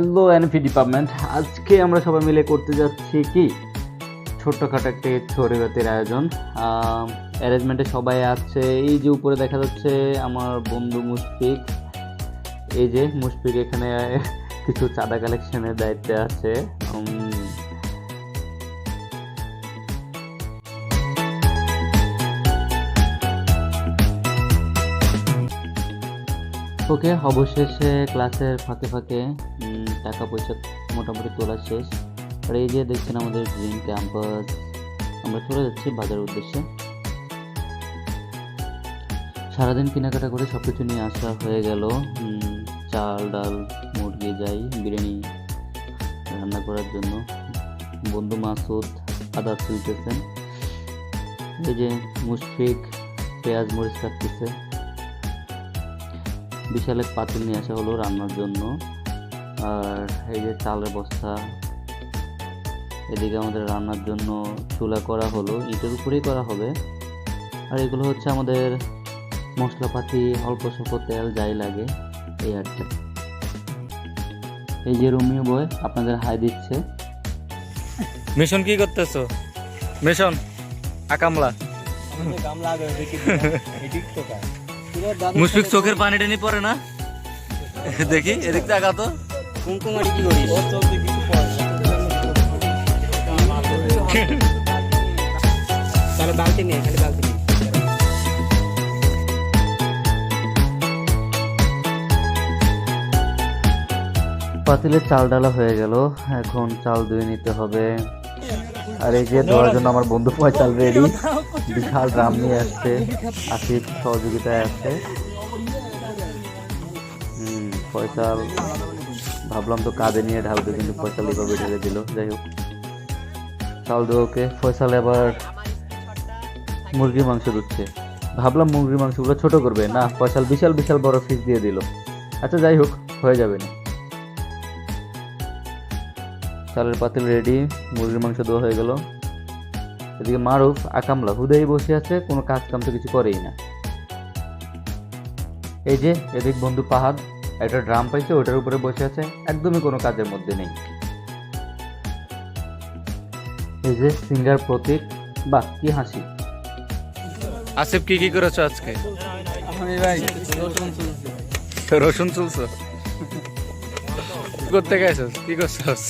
Hello NP department, আজকে আমরা সবাই মিলে করতে যাচ্ছি কি? ছোট্টখাটো একটি ছড়িবাতির আয়োজন। অ্যারেঞ্জমেন্টে সবাই আছে। এই যে উপরে দেখা যাচ্ছে আমার বন্ধু মুশফিক। এই যে মুশফিক এখানে কিছু চাঁদা কালেকশনের দায়িত্বে আছে। ওকে, অবশেষে ক্লাসের ফাঁকে ফাঁকে টাকা পয়সা মোটামুটি তোলা শেষ। আর এই যে দেখছেন আমাদের গ্রিন ক্যাম্পাস, আমরা চলে যাচ্ছি বাজারের উদ্দেশ্যে। সারাদিন কেনাকাটা করে সব কিছু নিয়ে আসা হয়ে গেল। চাল, ডাল, মুরগি যাই, বিরিয়ানি রান্না করার জন্য। বন্ধু মাসুদ আদা তুলতেছেন এই যে মুশফিক, পেঁয়াজ, মরিচ কাটতেছে। বিশাল এক পাতিল নিয়ে আসা হলো রান্নার জন্য। আর এই যে চালের বস্তা এদিকে আমাদের রান্নার জন্য চুলা করা হলো ইটের উপরেই করা হবে। আর এগুলো হচ্ছে আমাদের মশলাপাতি অল্প স্বল্প তেল যাই লাগে এই আর কি। এই যে রুমিও বয় আপনাদের হাই দিচ্ছে। মিশন কি করতেছো? মিশন আকামলা মুশফিক চোখের পানি টানি পড়ে না? দেখি এদিক টাকা তো। কুমকুমারি কি করিস? তাহলে বালতি নিয়ে খালি বালতি নিয়ে পাতিলে চাল ডালা হয়ে গেল। এখন চাল ধুয়ে নিতে হবে। আর এই যে দেওয়ার জন্য আমার বন্ধু পয়সাল রেডি বিশাল ড্রাম নিয়ে আসছে। আসিফ সহযোগিতায় আছে হুম ফয়সাল ভাবলাম তো কাঁধে নিয়ে ঢালবে কিন্তু ফয়সাল এইভাবে ঢেলে দিল। যাই হোক। চাল দেওয়া ওকে। ফয়সাল এবার মুরগির মাংস দিচ্ছে ভাবলাম মুরগির মাংসগুলো ছোট করবে। না ফয়সাল বিশাল বিশাল বড় ফিস দিয়ে দিল। আচ্ছা যাই হোক হয়ে যাবে না। চালের পাতিল রেডি মুরগির মাংস দেওয়া হয়ে গেল। এদিকে মারুফ আকামলা হুদেই বসে আছে কোনো কাজ কাম তো কিছু করেই না। এই যে এদিক বন্ধু পাহাদ একটা ড্রাম পাইছে ওটার উপরে বসে আছে একদমই কোনো কাজের মধ্যে নেই। এই যে সিঙ্গার প্রতীক বাহ কি হাসি। আসিফ কি কি করেছ আজকে? রসুন চুলছো করতে গেছিস কি করছস?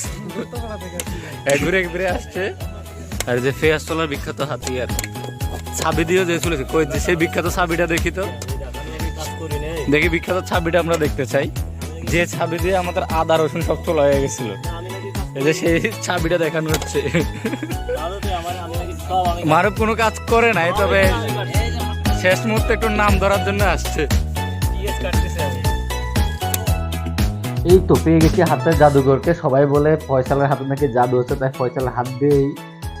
ঘুরে ঘুরে আসছে। আর যে ফেয়াস তোলার বিখ্যাত হাতিয়ার ছাবি দিয়েও যে চলেছে। কই সেই বিখ্যাত ছাবিটা দেখি তো। দেখি বিখ্যাত ছাবিটা আমরা দেখতে চাই। যে ছাবি দিয়ে আমাদের আদা, রসুন সব তোলা হয়ে গেছিল। এই যে সেই ছাবিটা দেখানো হচ্ছে। মারুফ কোনো কাজ করে নাই, তবে শেষ মুহূর্তে একটু নাম ধরার জন্য আসছে। এই তো পেয়ে গেছি হাতের জাদুঘরকে সবাই বলে ফয়সালের হাতে নাকি জাদু আছে তাই ফয়সালের হাত দিয়েই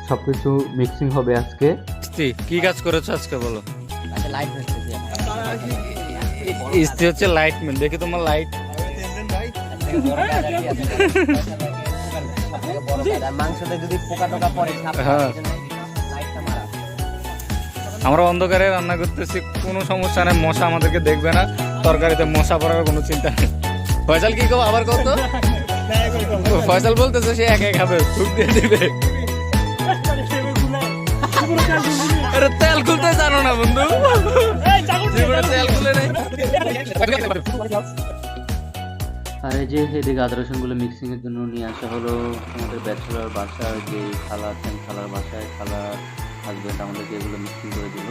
সবকিছু মিক্সিং হবে আজকে। কি কাজ করেছ আজকে বলো? লাইট ধরতেছি ইস্তি হচ্ছে লাইট ম্যান দেখি তোমার লাইট মাংসতে যদি পোকা টোকা পড়ে সাপ হ্যাঁ। আমরা অন্ধকারে রান্না করতেছি কোনো সমস্যা নেই মশা আমাদেরকে দেখবে না তরকারিতে মশা পড়ার কোনো চিন্তা নেই। ফয়সাল কি কব? আবার কত ফয়সাল বলতেছে সে একাই খাবে ফুক দিয়ে দিবে। আরে তেল খুলতে জানো না বন্ধু। জীবনে তেল খুলে নেই। আর এই যে এদিকে আদা রসুনগুলো মিক্সিং এর জন্য নিয়ে আসা হলো, আমাদের ব্যাচেলার বাসায় যে খালা আছেন খালার বাসায় খালার হাজবেন্ড আমাদেরকে এগুলো মিক্সিং করে দিল।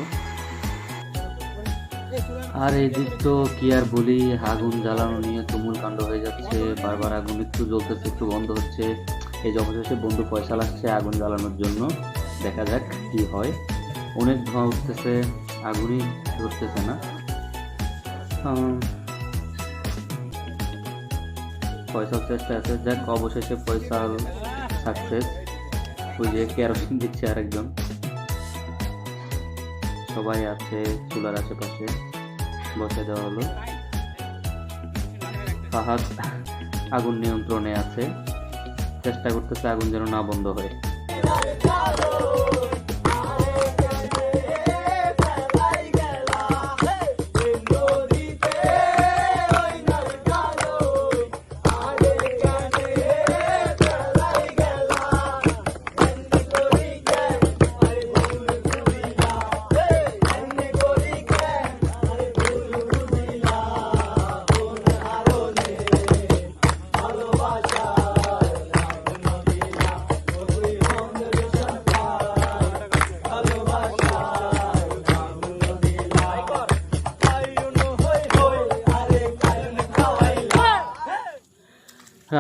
আর এই দিক তো কি আর বলি, আগুন জ্বালানো নিয়ে তুমুল কাণ্ড হয়ে যাচ্ছে। বারবার আগুন একটু জ্বলতেছে, একটু বন্ধ হচ্ছে। এই অবশেষে বন্ধু পয়সা লাগছে আগুন জ্বালানোর জন্য। দেখা যাক কি হয়। অনেক ধোঁয়া উঠতেছে, আগুনই ধরতেছে না। ফয়সাল চেষ্টা আছে। যাক, অবশেষে ফয়সাল সাকসেস ওই যে কেরোসিন দিচ্ছে আরেকজন। সবাই আছে, চুলার আশেপাশে বসে দেওয়া হলো। ফাহাদ আগুন নিয়ন্ত্রণে আছে। চেষ্টা করতেছে আগুন যেন না বন্ধ হয়।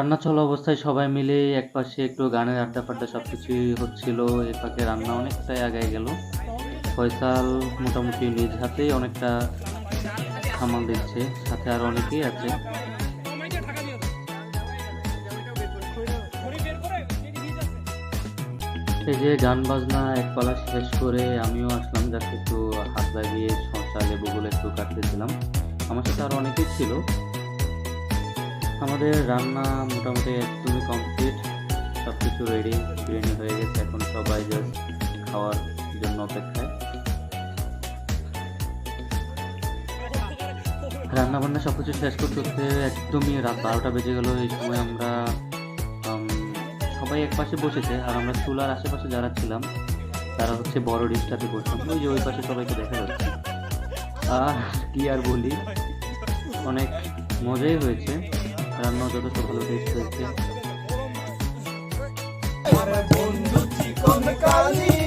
রান্না চলা অবস্থায় সবাই মিলে এক পাশে একটু গানের আড্ডা ফাড্ডা সব কিছুই হচ্ছিল এ পাকে রান্না অনেকটাই আগায় গেল। ফয়সাল মোটামুটি নিজ হাতেই অনেকটা সামাল দিচ্ছে, সাথে আর অনেকেই আছে। এই যে গান বাজনা এক পালা শেষ করে আমিও আসলাম যাকে একটু হাত লাগিয়ে শসা লেবুগুলো একটু কাটতেছিলাম আমার সাথে আরও অনেকেই ছিল। আমাদের রান্না মোটামুটি একদমই কমপ্লিট সব কিছু রেডি বিরিয়ানি হয়ে গেছে। এখন সবাই জাস্ট খাওয়ার জন্য অপেক্ষায়। রান্না বান্না সব কিছু শেষ করতে করতে একদমই রাত বারোটা বেজে গেল। এই সময় আমরা সবাই এক পাশে বসেছে। আর আমরা চুলার আশেপাশে যারা ছিলাম, তারা হচ্ছে বড় ডিশটাতে বসলাম। ওই যে ওই পাশে সবাইকে দেখা যাচ্ছে। আর কি আর বলি, অনেক মজাই হয়েছে। রান্না যথেষ্ট ভালো টেস্ট হয়েছে বন্ধু